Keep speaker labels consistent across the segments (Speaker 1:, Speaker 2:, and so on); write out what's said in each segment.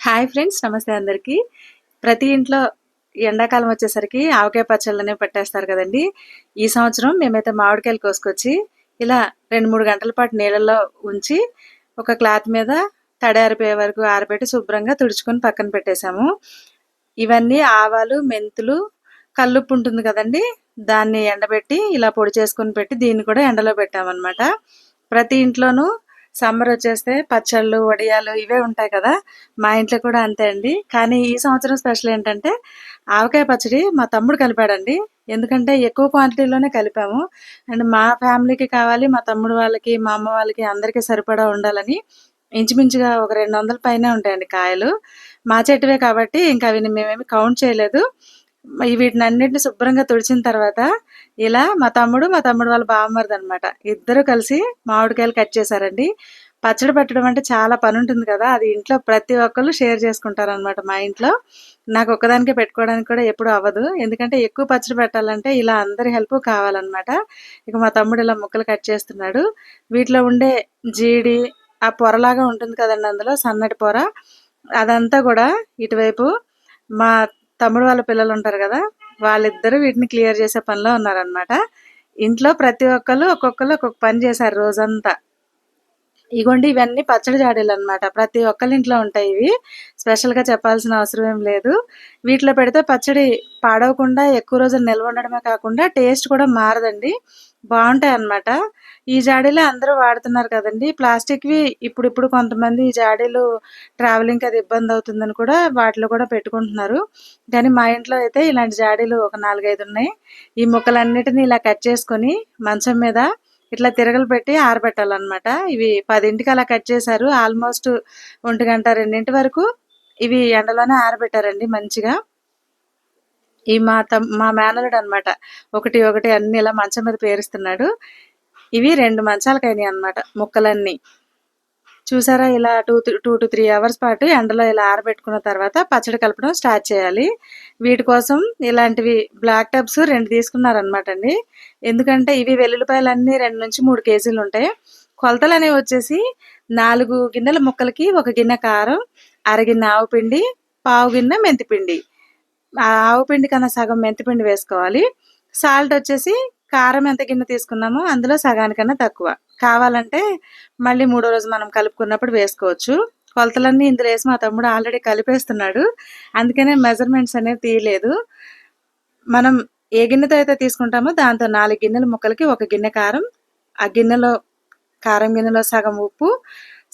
Speaker 1: Hi friends నమస్తే అందరికీ. ప్రతి ఇంట్లో ఎండాకాలం వచ్చేసరికి ఆవకాయ పచ్చళ్ళనే పెట్టేస్తారు కదండి. ఈ సంవత్సరం మేమైతే మామిడికాయలు కోసుకొచ్చి ఇలా రెండు మూడు గంటల పాటు నీళ్ళల్లో ఉంచి ఒక క్లాత్ మీద తడి ఆరిపోయే వరకు ఆరబెట్టి శుభ్రంగా తుడుచుకొని పక్కన పెట్టేశాము. ఇవన్నీ ఆవాలు మెంతులు కల్లుప్పు ఉంటుంది కదండి. దాన్ని ఎండబెట్టి ఇలా పొడి చేసుకొని పెట్టి దీన్ని కూడా ఎండలో పెట్టామన్నమాట. ప్రతి ఇంట్లోనూ సమ్మర్ వచ్చేస్తే పచ్చళ్ళు వడియాలు ఇవే ఉంటాయి కదా. మా ఇంట్లో కూడా అంతే అండి. కానీ ఈ సంవత్సరం స్పెషల్ ఏంటంటే ఆవకాయ పచ్చడి మా తమ్ముడు కలిపాడండి. ఎందుకంటే ఎక్కువ క్వాంటిటీలోనే కలిపాము. అండ్ మా ఫ్యామిలీకి కావాలి మా తమ్ముడు వాళ్ళకి మా అమ్మ వాళ్ళకి అందరికీ సరిపడా ఉండాలని ఇంచుమించుగా ఒక రెండు వందల పైన ఉంటాయండి కాయలు. మా చెట్టువే కాబట్టి ఇంకా అవి మేమేమి కౌంట్ చేయలేదు. వీటిని అన్నింటిని శుభ్రంగా తుడిచిన తర్వాత ఇలా మా తమ్ముడు మా తమ్ముడు వాళ్ళ బామ్మరిది అనమాట ఇద్దరు కలిసి మామిడికాయలు కట్ చేశారండి. పచ్చడి పెట్టడం అంటే చాలా పని ఉంటుంది కదా అది ఇంట్లో ప్రతి ఒక్కరు షేర్ చేసుకుంటారు అనమాట మా ఇంట్లో. నాకు ఒక్కదానికే పెట్టుకోవడానికి కూడా ఎప్పుడు అవ్వదు. ఎందుకంటే ఎక్కువ పచ్చడి పెట్టాలంటే ఇలా అందరి హెల్ప్ కావాలన్నమాట. ఇక మా తమ్ముడు ఇలా ముక్కలు కట్ చేస్తున్నాడు. వీటిలో ఉండే జీడి ఆ పొరలాగా ఉంటుంది కదండి అందులో సన్నటి పొర అదంతా కూడా ఇటువైపు మా తమ్ముడు వాళ్ళ పిల్లలు ఉంటారు కదా వాళ్ళిద్దరూ వీటిని క్లియర్ చేసే పనిలో ఉన్నారనమాట ఇంట్లో ప్రతి ఒక్కరు ఒక్కొక్కరు ఒక్కొక్క పని చేశారు రోజంతా. ఇగోండి ఇవన్నీ పచ్చడి జాడీలు అనమాట ప్రతి ఒక్కరి ఇంట్లో ఉంటాయి ఇవి. స్పెషల్గా చెప్పాల్సిన అవసరం ఏం లేదు. వీటిలో పెడితే పచ్చడి పాడవకుండా ఎక్కువ రోజులు నిల్వ ఉండడమే కాకుండా టేస్ట్ కూడా మారదండి. బాగుంటాయి అన్నమాట. ఈ జాడీలే అందరూ వాడుతున్నారు కదండి. ప్లాస్టిక్వి ఇప్పుడు ఇప్పుడు కొంతమంది ఈ జాడీలు ట్రావెలింగ్కి అది ఇబ్బంది అవుతుందని కూడా వాటిలో కూడా పెట్టుకుంటున్నారు. కానీ మా ఇంట్లో అయితే ఇలాంటి జాడీలు ఒక నాలుగైదు ఉన్నాయి. ఈ ముక్కలన్నిటిని ఇలా కట్ చేసుకొని మంచం మీద ఇట్లా తిరగలు పెట్టి ఆరబెట్టాలన్నమాట. ఇవి పదింటికి అలా కట్ చేశారు. ఆల్మోస్ట్ ఒంటి గంట రెండింటి వరకు ఇవి ఎండలోనే ఆరబెట్టారండి మంచిగా. ఈ మా తమ్ మా మేనలుడు అనమాట ఒకటి ఒకటి అన్ని ఇలా మంచం మీద పేరుస్తున్నాడు. ఇవి రెండు మంచాలకైనాయి అనమాట ముక్కలన్నీ. చూసారా? ఇలా two two to three hours పాటు ఎండలో ఇలా ఆరబెట్టుకున్న తర్వాత పచ్చడి కలపడం స్టార్ట్ చేయాలి. వీటి కోసం ఇలాంటివి బ్లాక్ టబ్స్ రెండు తీసుకున్నారనమాట అండి ఎందుకంటే ఇవి వెల్లుల్లిపాయలు అన్నీ రెండు నుంచి మూడు కేజీలు ఉంటాయి. కొలతలు అనేవి వచ్చేసి నాలుగు గిన్నెల ముక్కలకి ఒక గిన్నె కారం అరగిన్నె ఆవు పిండి పావు గిన్నె మెంతిపిండి. ఆవు పిండి కన్నా సగం మెంతిపిండి వేసుకోవాలి. సాల్ట్ వచ్చేసి కారం ఎంత గిన్నె తీసుకున్నామో అందులో సగానికన్నా తక్కువ. కావాలంటే మళ్ళీ మూడో రోజు మనం కలుపుకున్నప్పుడు వేసుకోవచ్చు. కొలతలన్నీ ఇందులో వేసి మా తమ్ముడు ఆల్రెడీ కలిపేస్తున్నాడు. అందుకనే మెజర్మెంట్స్ అనేవి తీయలేదు. మనం ఏ గిన్నెతో అయితే తీసుకుంటామో దాంతో నాలుగు గిన్నెల ముక్కలకి ఒక గిన్నె కారం ఆ గిన్నెలో కారం గిన్నెలో సగం ఉప్పు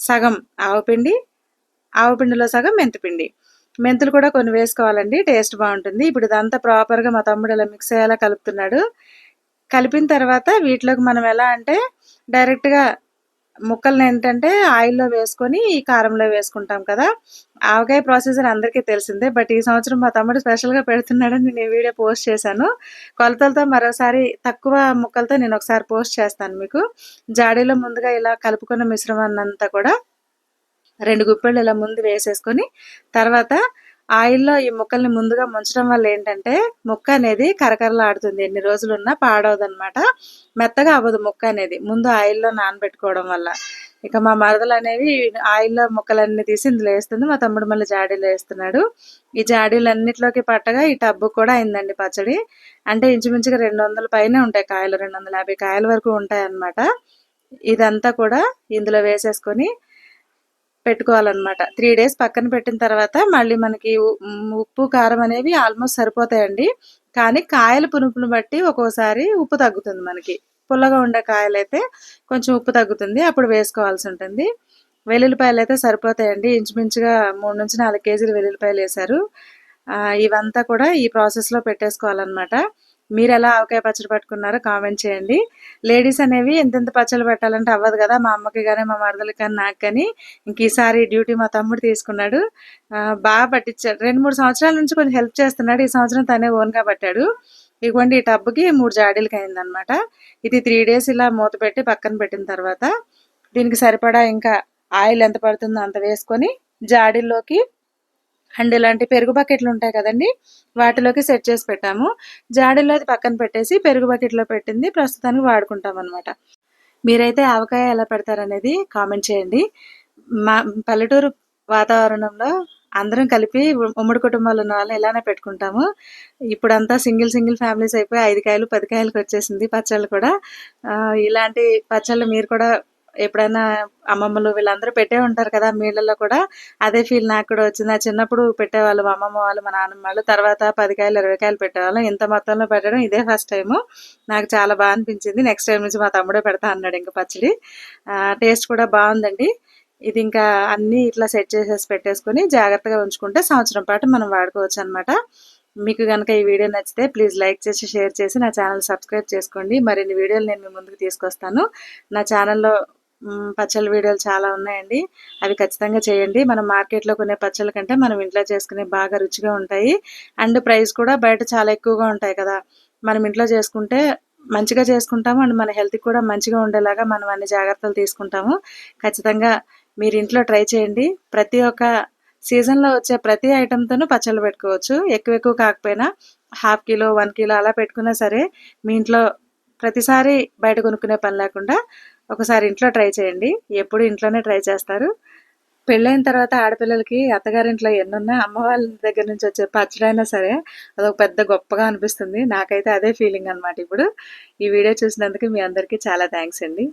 Speaker 1: సగం ఆవపిండి ఆవపిండిలో సగం మెంతిపిండి మెంతులు కూడా కొన్ని వేసుకోవాలండి టేస్ట్ బాగుంటుంది. ఇప్పుడు ఇదంతా ప్రాపర్గా మా తమ్ముడు ఇలా మిక్స్ అయ్యేలా కలుపుతున్నాడు. కలిపిన తర్వాత వీటిలోకి మనం ఎలా అంటే డైరెక్ట్గా ముక్కలను ఏంటంటే ఆయిల్లో వేసుకొని ఈ కారంలో వేసుకుంటాం కదా. ఆవకాయ ప్రొసీజర్ అందరికీ తెలిసిందే బట్ ఈ సంవత్సరం మా తమ్ముడు స్పెషల్గా పెడుతున్నాడని నేను వీడియో పోస్ట్ చేశాను. కొలతలతో మరోసారి తక్కువ ముక్కలతో నేను ఒకసారి పోస్ట్ చేస్తాను మీకు. జాడీలో ముందుగా ఇలా కలుపుకున్న మిశ్రమాన్నంతా కూడా రెండు గుప్పెళ్ళు ఇలా ముందు వేసేసుకొని తర్వాత ఆయిల్లో ఈ ముక్కల్ని ముందుగా ముంచడం వల్ల ఏంటంటే ముక్క అనేది కరకరలాడుతుంది. ఎన్ని రోజులున్నా పాడవదనమాట మెత్తగా అవ్వదు ముక్క అనేది. ముందు ఆయిల్లో నానబెట్టుకోవడం వల్ల. ఇక మా మరదలు అనేవి ఆయిల్లో ముక్కలన్నీ తీసి ఇందులో వేస్తుంది. మా తమ్ముడు మళ్ళీ జాడీలో వేస్తున్నాడు. ఈ జాడీలన్నిటిలోకి పట్టగా ఈ టబ్బు కూడా అయిందండి పచ్చడి. అంటే ఇంచుమించుగా రెండు వందల పైనే ఉంటాయి కాయలు. రెండు వందల యాభై కాయల వరకు ఉంటాయి అన్నమాట ఇదంతా కూడా ఇందులో వేసేసుకొని పెట్టుకోవాలన్నమాట. త్రీ డేస్ పక్కన పెట్టిన తర్వాత మళ్ళీ మనకి ఉప్పు కారం అనేవి ఆల్మోస్ట్ సరిపోతాయండి. కానీ కాయల పునుపును బట్టి ఒక్కోసారి ఉప్పు తగ్గుతుంది మనకి. పుల్లగా ఉండే కాయలు అయితే కొంచెం ఉప్పు తగ్గుతుంది. అప్పుడు వేసుకోవాల్సి ఉంటుంది. వెల్లుల్లిపాయలు అయితే సరిపోతాయండి. ఇంచుమించుగా మూడు నుంచి నాలుగు కేజీలు వెల్లుల్లిపాయలు వేశారు. ఇవంతా కూడా ఈ ప్రాసెస్లో పెట్టేసుకోవాలన్నమాట. మీరు ఎలా ఆవకాయ పచ్చడి పట్టుకున్నారో కామెంట్ చేయండి. లేడీస్ అనేవి ఎంతెంత పచ్చడి పెట్టాలంటే అవ్వదు కదా మా అమ్మకి కానీ మా మరదలకి కానీ నాకు కానీ ఇంక ఈసారి డ్యూటీ మా తమ్ముడు తీసుకున్నాడు. బాగా పట్టించాడు. రెండు మూడు సంవత్సరాల నుంచి కొంచెం హెల్ప్ చేస్తున్నాడు. ఈ సంవత్సరం తనే ఓన్గా పట్టాడు. ఇవ్వండి ఈ టబ్కి మూడు జాడీలకి అయిందనమాట ఇది త్రీ డేస్ ఇలా మూత పెట్టి పక్కన పెట్టిన తర్వాత దీనికి సరిపడా ఇంకా ఆయిల్ ఎంత పడుతుందో అంత వేసుకొని జాడీల్లోకి అండ్ ఇలాంటి పెరుగు బకెట్లు ఉంటాయి కదండి వాటిలోకి సెట్ చేసి పెట్టాము. జాడీలో అది పక్కన పెట్టేసి పెరుగు బకెట్లో పెట్టింది ప్రస్తుతానికి వాడుకుంటాం అనమాట మీరైతే ఆవకాయ ఎలా పెడతారనేది కామెంట్ చేయండి. మా పల్లెటూరు వాతావరణంలో అందరం కలిపి ఉమ్మడి కుటుంబాలు ఉన్న వాళ్ళు ఇలానే పెట్టుకుంటాము. ఇప్పుడంతా సింగిల్ సింగిల్ ఫ్యామిలీస్ అయిపోయి ఐదు కాయలు పది కాయలకు వచ్చేసింది పచ్చళ్ళు కూడా. ఇలాంటి పచ్చళ్ళు మీరు కూడా ఎప్పుడైనా అమ్మమ్మలు వీళ్ళందరూ పెట్టే ఉంటారు కదా మీళ్ళలో కూడా అదే ఫీల్ నాకు కూడా వచ్చింది. ఆ చిన్నప్పుడు పెట్టేవాళ్ళు మా అమ్మమ్మ వాళ్ళు మా నాన్నమ్మ వాళ్ళు తర్వాత పది కాయలు ఇరవై కాయలు పెట్టేవాళ్ళం. ఇంత మొత్తంలో పెట్టడం ఇదే ఫస్ట్ టైము నాకు చాలా బాగా అనిపించింది. నెక్స్ట్ టైం నుంచి మా తమ్ముడే పెడతా అన్నాడు ఇంకా పచ్చడి. టేస్ట్ కూడా బాగుందండి. ఇది ఇంకా అన్నీ ఇట్లా సెట్ చేసేసి పెట్టేసుకొని జాగ్రత్తగా ఉంచుకుంటే సంవత్సరం పాటు మనం వాడుకోవచ్చు అనమాట మీకు కనుక ఈ వీడియో నచ్చితే ప్లీజ్ లైక్ చేసి షేర్ చేసి నా ఛానల్ సబ్స్క్రైబ్ చేసుకోండి. మరిన్ని వీడియోలు నేను మీ ముందుకు తీసుకొస్తాను. నా ఛానల్లో పచ్చళ్ళ వీడియోలు చాలా ఉన్నాయండి. అవి ఖచ్చితంగా చేయండి. మనం మార్కెట్లో కొనే పచ్చళ్ళ కంటే మనం ఇంట్లో చేసుకునే బాగా రుచిగా ఉంటాయి. అండ్ ప్రైస్ కూడా బయట చాలా ఎక్కువగా ఉంటాయి కదా. మనం ఇంట్లో చేసుకుంటే మంచిగా చేసుకుంటాము. అండ్ మన హెల్త్కి కూడా మంచిగా ఉండేలాగా మనం అన్ని జాగ్రత్తలు తీసుకుంటాము. ఖచ్చితంగా మీరు ఇంట్లో ట్రై చేయండి. ప్రతి ఒక్క సీజన్లో వచ్చే ప్రతి ఐటెంతోనూ పచ్చళ్ళు పెట్టుకోవచ్చు. ఎక్కువ ఎక్కువ కాకపోయినా హాఫ్ కిలో వన్ కిలో అలా పెట్టుకున్నా సరే మీ ఇంట్లో ప్రతిసారి బయట కొనుక్కునే పని లేకుండా ఒకసారి ఇంట్లో ట్రై చేయండి. ఎప్పుడు ఇంట్లోనే ట్రై చేస్తారు. పెళ్ళైన తర్వాత ఆడపిల్లలకి అత్తగారింట్లో ఎన్నున్నా అమ్మ వాళ్ళ దగ్గర నుంచి వచ్చే పచ్చడైనా సరే అదొక పెద్ద గొప్పగా అనిపిస్తుంది. నాకైతే అదే ఫీలింగ్ అనమాట ఇప్పుడు. ఈ వీడియో చూసినందుకు మీ అందరికీ చాలా థ్యాంక్స్ అండి.